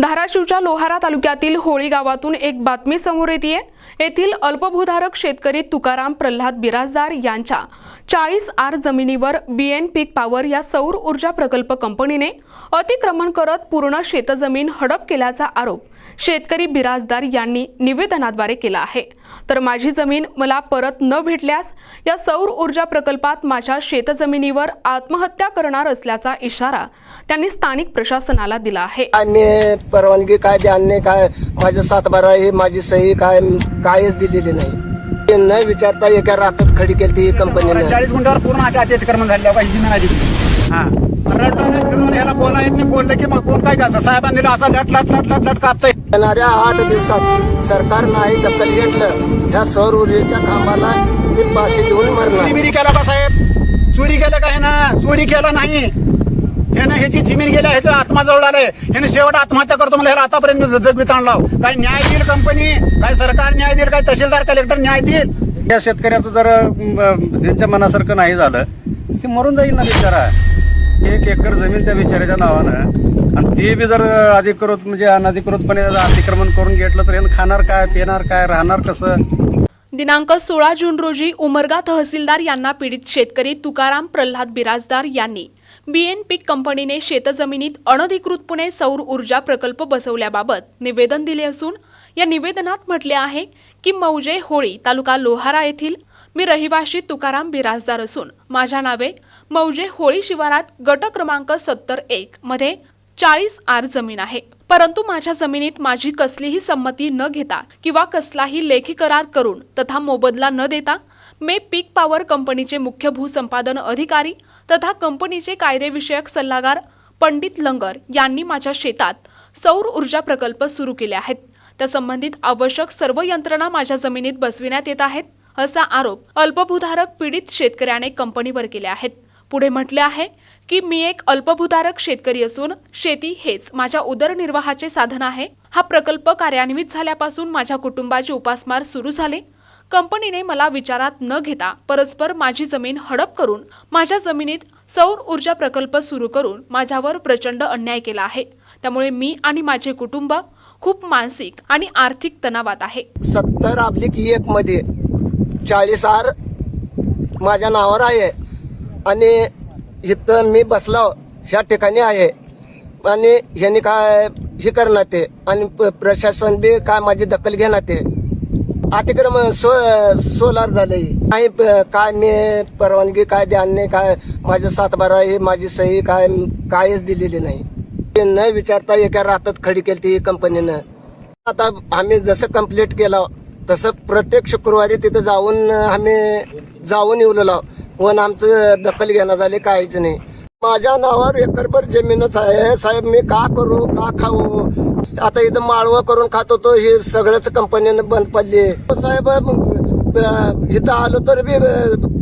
धाराशिवच्या लोहारा तालुक्यातील होळी गावातून एक बातमी समोर येते येथील अल्पभूधारक शेतकरी तुकाराम प्रल्हाद बिराजदार यांच्या चाळीस आर जमिनीवर बीएन पीक पॉवर या सौर ऊर्जा प्रकल्प कंपनीने अतिक्रमण करत पूर्ण शेतजमीन हडप केल्याचा आरोप शेतकरी बिराजदार यांनी निवेदनाद्वारे केला आहे. तर माझी जमीन मला परत न भेटल्यास या सौर ऊर्जा प्रकल्पात माझ्या शेतजमिनीवर आत्महत्या करणार असल्याचा इशारा त्यांनी स्थानिक प्रशासनाला दिला आहे. मी परवानगी काय ध्यान काय? माझं सातबारा ही माझी सही काय काहीच दिलेली नाही. ते न विचारता एका रातात खडी केली ही कंपनीनं चाळीस गुंठावर पूर्ण आता अतिक्रमण झाले आली हा. रडताना फिरून ह्याला बोला येत नाही बोललं की मग कोण काय साहेबांनी दिलं असं लट लट लट लट लट कापतंय. येणाऱ्या आठ दिवसात सरकार नाही दखल घेतलं. ह्या सौर ऊर्जेच्या खांबाला मी घेऊन चोरी मरणार बिरी केला का साहेब. चोरी केलं काय ना? चोरी केलं नाही. ह्यानं ह्याची जमीन गेल्या ह्याचं आत्माजवळ आलंय. ह्यानं शेवट आत्महत्या करतो मला ह्याला आतापर्यंत जग लाव. काय न्याय देईल कंपनी? काय सरकार न्याय देईल? काय तहसीलदार कलेक्टर न्याय देईल? या शेतकऱ्याचं जर त्यांच्या मनासारखं नाही झालं ते मरून जाईल ना बिचारा. एक एकर जमीन त्या बिचाऱ्याच्या नावानं. आणि ते बी जर अधिकृत म्हणजे अनधिकृतपणे अतिक्रमण करून घेतलं तर खाणार काय पिणार काय राहणार कसं? दिनांक सोळा जून रोजी उमरगा तहसीलदार यांना पीडित शेतकरी तुकाराम प्रल्हाद बिराजदार यांनी बीएन पीक कंपनीने शेतजमिनीत अनधिकृतपणे सौर ऊर्जा प्रकल्प बसवल्याबाबत निवेदन दिले असून या निवेदनात म्हटले आहे की मौजे होळी तालुका लोहारा येथील मी रहिवाशी तुकाराम बिराजदार असून माझ्या नावे मौजे होळी शिवारात गट क्रमांक सत्तर एक मध्ये चाळीस आर जमीन आहे. परंतु माझ्या जमिनीत माझी कसलीही संमती न घेता किंवा कसलाही लेखी करार करून तथा मोबदला न देता मे पीक पॉवर कंपनीचे मुख्य भूसंपादन अधिकारी तथा कंपनीचे कायदेविषयक सल्लागार पंडित लंगर यांनी माझ्या शेतात सौर ऊर्जा प्रकल्प सुरू केले आहेत. त्या संबंधित आवश्यक सर्व यंत्रणा माझ्या जमिनीत बसविण्यात येत आहेत असा आरोप अल्पभूधारक पीडित शेतकऱ्याने कंपनीवर केले आहेत. पुढे म्हटले आहे की मी एक अल्पभूधारक शेतकरी असून शेती हेच माझ्या उदरनिर्वाहाचे साधन आहे. हा प्रकल्प कार्यान्वित झाल्यापासून माझ्या कुटुंबाची उपासमार सुरू झाले. कंपनीने मला विचारात न घेता परस्पर माझी जमीन हडप करून माझ्या जमिनीत सौर ऊर्जा प्रकल्प सुरू करून माझ्यावर प्रचंड अन्याय केला आहे. त्यामुळे मी आणि माझे कुटुंब खूप मानसिक आणि आर्थिक तणावात आहे. सत्तर आपली एक मध्ये चाळीस आर माझ्या नावावर आहे. आणि इथं मी बसलो ह्या ठिकाणी आहे. आणि ह्यांनी काय हे करणार ते? आणि प्रशासन बी काय माझी दखल घेणार ते? अतिक्रमण सो सोलार झाले नाही काय मी परवानगी काय ध्यान नाही काय माझं सातबारा ही माझी सही काय काहीच दिलेली नाही. ते न विचारता एका रातात खडी केली ही कंपनीनं. आता आम्ही जसं कंप्लीट केलं तसं प्रत्येक शुक्रवारी तिथं जाऊन आम्ही जाऊन येऊलो पण आमचं दखल घेणं झाले काहीच नाही. माझ्या नावावर एकरभर जमीनच आहे. साहेब मी का करू का खाऊ? आता इथं माळवं करून खात होतो हे सगळंच कंपनीनं बंद पडली. हो साहेब इथं आलो तर बी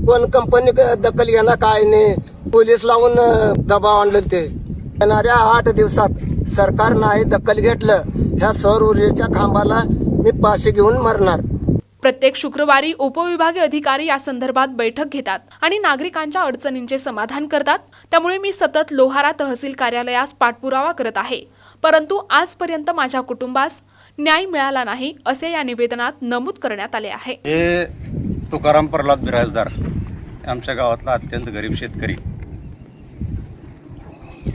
कोण कंपनी दखल घेणार काय नाही. पोलीस लावून दबाव आणलं ते. येणाऱ्या आठ दिवसात सरकार नाही दखल घेतलं ह्या सौर ऊर्जेच्या खांबाला मी पाशी घेऊन मरणार. प्रत्येक शुक्रवारी उपविभागीय अधिकारी या संदर्भात बैठक घेतात आणि नागरिकांच्या अडचणींचे समाधान करतात. त्यामुळे मी सतत लोहारा तहसील कार्यालयास पाठपुरावा करत आहे. परंतु आजपर्यंत माझ्या कुटुंबास न्याय मिळाला नाही असे या निवेदनात नमूद करण्यात आले आहे. हे तुकाराम प्रल्हाद बिराजदार आमच्या गावातला अत्यंत गरीब शेतकरी.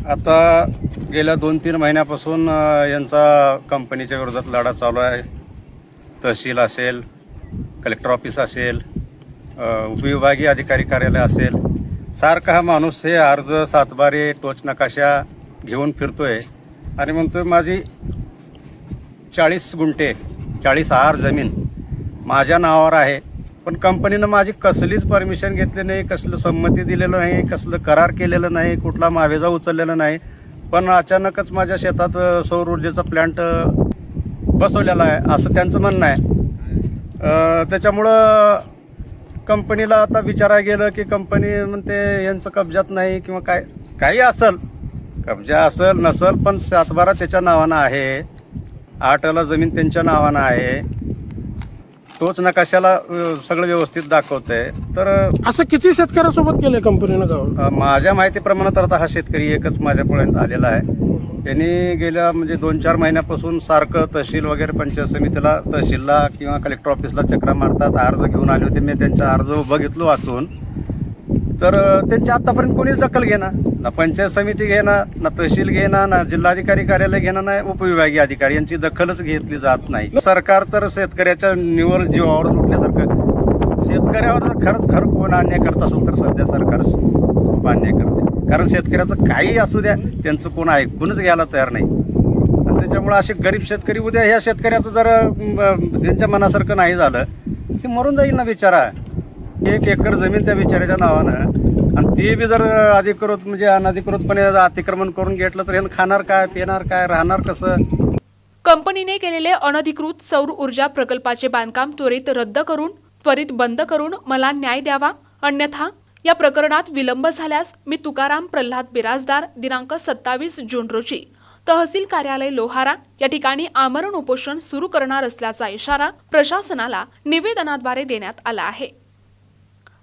आता गेल्या दोन तीन महिन्यापासून यांचा कंपनीच्या विरोधात लढा चालू आहे. तहसील असेल कलेक्टर ऑफिस असेल उपविभागीय अधिकारी कार्यालय असेल सारखा हा माणूस हे अर्ज सातबारे टोच नकाशा घेऊन फिरतोय. आणि म्हणतो माझी चाळीस गुंठे चाळीस आर जमीन माझ्या नावावर आहे. पण कंपनीनं माझी कसलीच परमिशन घेतली नाही कसलं संमती दिलेलं नाही कसलं करार केलेलं नाही कुठला मावेजा उचललेला नाही. पण अचानकच माझ्या शेतात सौर ऊर्जेचा प्लॅन्ट बसवलेला आहे असं त्यांचं म्हणणं आहे. त्याच्यामुळं कंपनीला आता विचारायला गेलं की कंपनी म्हणते यांचं कब्जात नाही किंवा काय काही असल कब्जा असल नसल पण सातबारा त्याच्या नावानं आहे. आठला जमीन त्यांच्या नावानं आहे. तोच नकाशाला अ, सगळं व्यवस्थित दाखवतंय. तर असं किती शेतकऱ्यासोबत केलंय कंपनीनं गाव अ, माझ्या माहितीप्रमाणे तर आता हा शेतकरी एकच माझ्यापर्यंत आलेला आहे. त्यांनी गेल्या म्हणजे दोन चार महिन्यापासून सारखं तहसील वगैरे पंचायत समितीला तहसीलला किंवा कलेक्टर ऑफिसला चक्रा मारतात अर्ज घेऊन आले होते. मी त्यांचा अर्ज बघितलो वाचून. तर त्यांची आतापर्यंत कोणीच दखल घेणार ना पंचायत समिती घेणार ना तहसील घेणार ना जिल्हाधिकारी कार्यालय घेणार नाही उपविभागीय अधिकारी. यांची दखलच घेतली जात नाही. सरकार तर शेतकऱ्याच्या निवड जीवावर उठल्यासारखं शेतकऱ्यावर जर खरंच खरं कोण अन्याय करत असेल तर सध्या सरकार खूप अन्याय करते. कारण शेतकऱ्याचं काही असू द्या त्यांचं कोण ऐकूनच घ्यायला तयार नाही. आणि त्याच्यामुळं असे गरीब शेतकरी उद्या ह्या शेतकऱ्याचं जर त्यांच्या मनासारखं नाही झालं ते मरून जाईल ना बिचारा. एक एकर जमीन त्या बिचाऱ्याच्या नावानं. आणि ते बी जर अधिकृत म्हणजे अनधिकृतपणे अतिक्रमण करून घेतलं तर हे खाणार काय पिणार काय राहणार कसं? कंपनीने केलेले अनधिकृत सौर ऊर्जा प्रकल्पाचे बांधकाम त्वरित रद्द करून त्वरित बंद करून मला न्याय द्यावा. अन्यथा या प्रकरणात विलंब झाल्यास मी तुकाराम प्रल्हाद बिराजदार दिनांक सत्तावीस जून रोजी तहसील कार्यालय लोहारा या ठिकाणी आमरण उपोषण सुरू करणार असल्याचा इशारा प्रशासनाला निवेदनाद्वारे देण्यात आला आहे.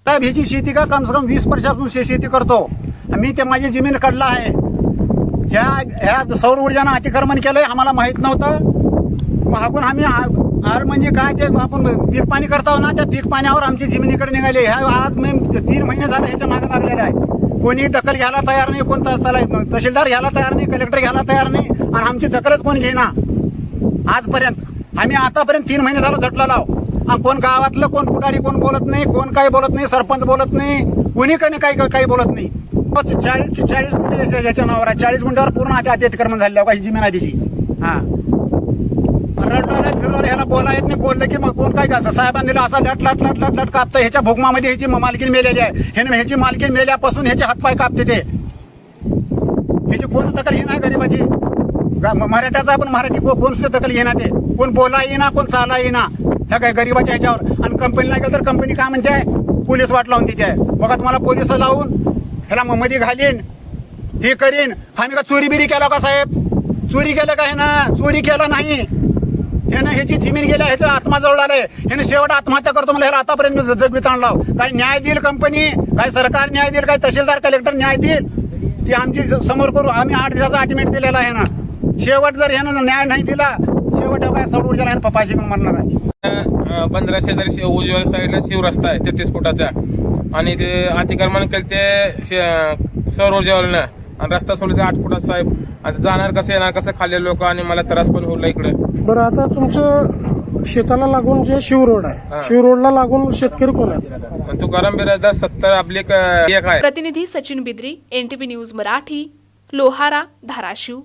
साहेब ह्याची शेती का कम से कम वीस वर्षापासून शेती करतो मी ते माझी जमीन काढला आहे. ह्या ह्या सौर ऊर्जानं अतिक्रमण केलंय आम्हाला माहीत नव्हतं. मागून आम्ही आर म्हणजे काय ते आपण पीक पाणी करतो ना त्या पीक पाण्यावर आमची जमिनीकडे निघाली. ह्या आज मी तीन महिने झाले ह्याच्या मागे लागलेला आहे. कोणी दखल घ्यायला तयार नाही कोण तहसीलदार घ्यायला तयार नाही कलेक्टर घ्यायला तयार नाही आणि आमची दखलच कोण घेईना? आजपर्यंत. आम्ही आतापर्यंत तीन महिने झालं झटला लाव. आणि कोण गावातलं कोण पुढारी कोण बोलत नाही कोण काही बोलत नाही सरपंच बोलत नाही कोणी काही काही काही बोलत नाही. चाळीस चाळीस गुंठे याच्या नावावर आहे. चाळीस गुंठ्यावर पूर्ण आता अतिक्रमण झालेलं काही जमीन आधीची. हां. रडला फिरवला ह्याला बोला येत नाही. बोललं की मग कोण काय असं साहेबांनी दिलं असा लट लट लट लट लट कापतं. ह्याच्या भोगमामध्ये ह्याची मालकीन मेलेली आहे. ह्याने ह्याची मालकीन मेल्यापासून ह्याचे हातपाय कापते ते. ह्याची कोण दखल घेणार गरीबाची? मराठ्याचा आपण मराठी कोण सुद्धा दखल घेणार ते? कोण बोला येईना कोण चाला येईना? ह्या काय गरीबाच्या ह्याच्यावर. आणि कंपनीला गेलं तर कंपनी काय म्हणते? पोलीस वाट लावून देते. बघा तुम्हाला पोलीस लावून ह्याला म- मध्ये घालीन. हे करीन. हा मी का चोरी बिरी केला का साहेब? चोरी केलं का हे ना? चोरी केला नाही. ह्यानं ह्याची जमीन गेल्या ह्याचं आत्माजवळ आलंय. ह्यानं शेवट आत्महत्या करतो मला ह्याला आतापर्यंत मी जग आणला काय न्याय देईल कंपनी काय सरकार न्याय देईल काय तहसीलदार कलेक्टर न्याय देईल ती आमची समोर करू. आम्ही आठ दिवसाचा अल्टिमेट दिलेला आहे ना. शेवट जर ह्यानं न्याय नाही दिला शेवट काय सौर ऊर्जा ह्यानं पप्पा शिकून म्हणणार आहे. पंधरा शेजारी शि- साईडला शिव रस्ता आहे तेहतीस फुटाचा. आणि ते अतिक्रमण केलं ते सौर ऊर्जेवरनं आणि रस्ता सोडला ते आठ फुटाचा साहेब आता जाणार कसं येणार कसं खाल्ले लोक आणि मला त्रास पण होईल इकडे? बरं आता तुमचं शेताला लागून जे शिव रोड आहे शिव रोडला लागून शेतकरी कोण आहेत? तुकाराम बिराजदार सत्तर आपली आहे. प्रतिनिधी सचिन बिद्री एनटीव्ही न्यूज मराठी लोहारा धाराशिव.